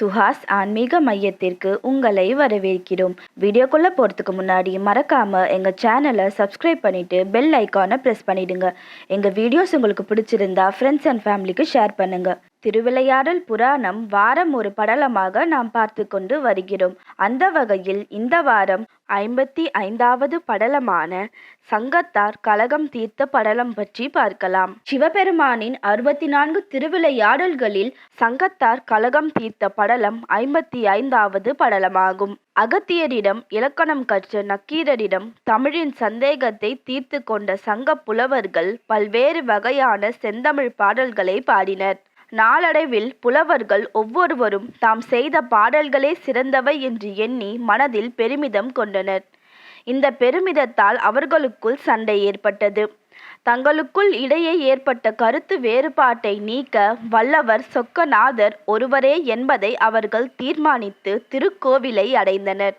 சுஹாஸ் ஆன்மீக மையத்திற்கு உங்களை வரவேற்கிறோம். வீடியோக்குள்ளே போகிறதுக்கு முன்னாடி மறக்காமல் எங்கள் சேனலை சப்ஸ்கிரைப் பண்ணிவிட்டு பெல் ஐக்கானை ப்ரெஸ் பண்ணிவிடுங்க எங்கள் வீடியோஸ் உங்களுக்கு பிடிச்சிருந்தா ஃப்ரெண்ட்ஸ் அண்ட் ஃபேமிலிக்கு ஷேர் பண்ணுங்கள் திருவிளையாடல் புராணம் வாரம் ஒரு படலமாக நாம் பார்த்து கொண்டு வருகிறோம். அந்த வகையில் இந்த வாரம் ஐம்பத்தி ஐந்தாவது படலமான சங்கத்தார் கலகம் தீர்த்த படலம் பற்றி பார்க்கலாம். சிவபெருமானின் அறுபத்தி நான்கு திருவிளையாடல்களில் சங்கத்தார் கலகம் தீர்த்த படலம் ஐம்பத்தி ஐந்தாவது படலமாகும். அகத்தியரிடம் இலக்கணம் கற்ற நக்கீரரிடம் தமிழின் சந்தேகத்தை தீர்த்து கொண்ட சங்க புலவர்கள் பல்வேறு வகையான செந்தமிழ் பாடல்களை பாடினர். நாளடைவில் புலவர்கள் ஒவ்வொருவரும் தாம் செய்த பாடல்களே சிறந்தவை என்று எண்ணி மனதில் பெருமிதம் கொண்டனர். இந்த பெருமிதத்தால் அவர்களுக்குள் சண்டை ஏற்பட்டது. தங்களுக்குள் இடையே ஏற்பட்ட கருத்து வேறுபாட்டை நீக்க வல்லவர் சொக்கநாதர் ஒருவரே என்பதை அவர்கள் தீர்மானித்து திருக்கோவிலை அடைந்தனர்.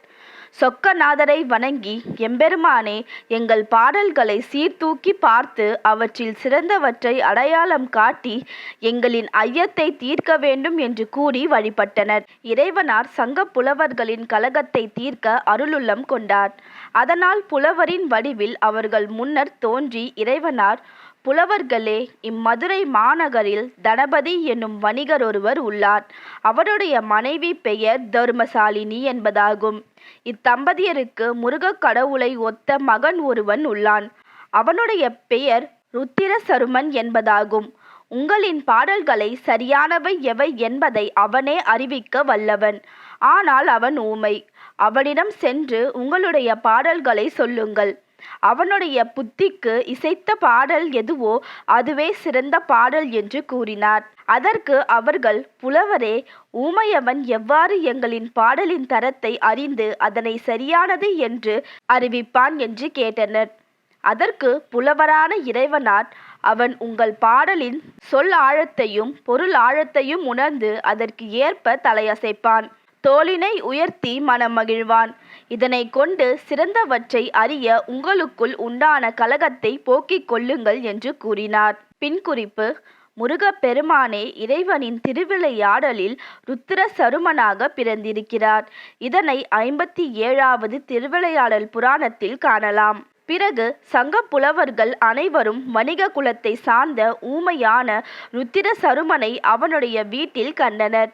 சொக்கநாதரை வணங்கி எம்பெருமானே எங்கள் பாடல்களை சீர்தூக்கி பார்த்து அவற்றில் சிறந்தவற்றை அடையாளம் காட்டி எங்களின் ஐயத்தை தீர்க்க வேண்டும் என்று கூறி வழிபட்டனர். இறைவனார் சங்க புலவர்களின் கலகத்தை தீர்க்க அருளுள்ளம் கொண்டார். அதனால் புலவரின் வடிவில் அவர்கள் முன்னர் தோன்றி இறைவனார் புலவர்களே இம்மதுரை மாநகரில் தனபதி என்னும் வணிகர் ஒருவர் உள்ளார். அவருடைய மனைவி பெயர் தர்மசாலினி என்பதாகும். இத்தம்பதியருக்கு முருகக் கடவுளை ஒத்த மகன் ஒருவன் உள்ளான். அவனுடைய பெயர் ருத்திர சருமன் என்பதாகும். உங்களின் பாடல்களை சரியானவை எவை என்பதை அவனே அறிவிக்க வல்லவன். ஆனால் அவன் ஊமை. அவனிடம் சென்று உங்களுடைய பாடல்களை சொல்லுங்கள். அவனுடைய புத்திக்கு இசைத்த பாடல் எதுவோ அதுவே சிறந்த பாடல் என்று கூறினார். அதற்கு அவர்கள் புலவரே ஊமையவன் எவ்வாறு எங்களின் பாடலின் தரத்தை அறிந்து அதனை சரியானது என்று அறிவிப்பான்? என்று கேட்டனர். அதற்கு புலவரான இறைவனார் அவன் உங்கள் பாடலின் சொல் ஆழத்தையும் பொருள் ஆழத்தையும் உணர்ந்து அதற்கு ஏற்ப தலையசைப்பான். தோளினை உயர்த்தி மனம் மகிழ்வான். இதனை கொண்டு சிறந்தவற்றை அறிய உங்களுக்குள் உண்டான கலகத்தை போக்கிக் கொள்ளுங்கள் என்று கூறினார். பின் குறிப்பு முருகப்பெருமானே இறைவனின் திருவிளையாடலில் ருத்திர சருமனாக பிறந்திருக்கிறார். இதனை ஐம்பத்தி ஏழாவது திருவிளையாடல் புராணத்தில் காணலாம். பிறகு சங்க புலவர்கள் அனைவரும் வணிக குலத்தை சார்ந்த ஊமையான ருத்திர சருமனை அவனுடைய வீட்டில் கண்டனர்.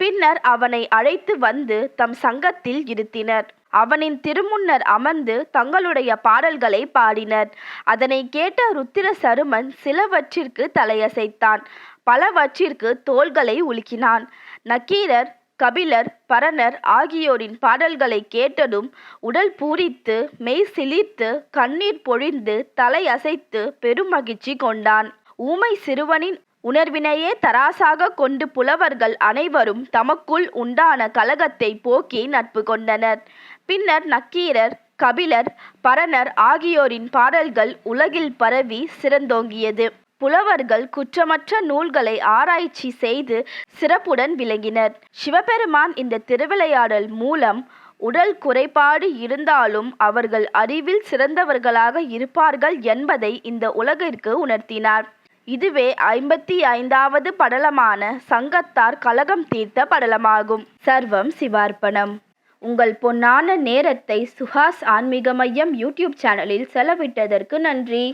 பின்னர் அவனை அழைத்து வந்து தம் சங்கத்தில் இருத்தினர். அவனின் திருமுன்னர் அமர்ந்து தங்களுடைய பாடல்களை பாடினர். அதனை கேட்ட ருத்திர சருமன் சிலவற்றிற்கு தலையசைத்தான். பலவற்றிற்கு தோள்களை உலுக்கினான். நக்கீரர் கபிலர் பரணர் ஆகியோரின் பாடல்களை கேட்டதும் உடல் பூரித்து மெய் சிலிர்த்து கண்ணீர் பொழிந்து தலை அசைத்து பெருமகிழ்ச்சி கொண்டான். ஊமை சிறுவனின் உணர்வினையே தராசாக கொண்டு புலவர்கள் அனைவரும் தமக்குள் உண்டான கலகத்தை போக்கி நட்பு கொண்டனர். பின்னர் நக்கீரர் கபிலர் பரணர் ஆகியோரின் பாடல்கள் உலகில் பரவி சிறந்தோங்கியது. புலவர்கள் குற்றமற்ற நூல்களை ஆராய்ச்சி செய்து சிறப்புடன் விளங்கினர். சிவபெருமான் இந்த திருவிளையாடல் மூலம் உடல் குறைபாடு இருந்தாலும் அவர்கள் அறிவில் சிறந்தவர்களாக இருப்பார்கள் என்பதை இந்த உலகிற்கு உணர்த்தினார். இதுவே ஐம்பத்தி ஐந்தாவது படலமான சங்கத்தார் கலகம் தீர்த்த படலமாகும். சர்வம் சிவார்ப்பணம். உங்கள் பொன்னான நேரத்தை சுஹாஸ் ஆன்மீக மையம் யூடியூப் சேனலில் செலவிட்டதற்கு நன்றி.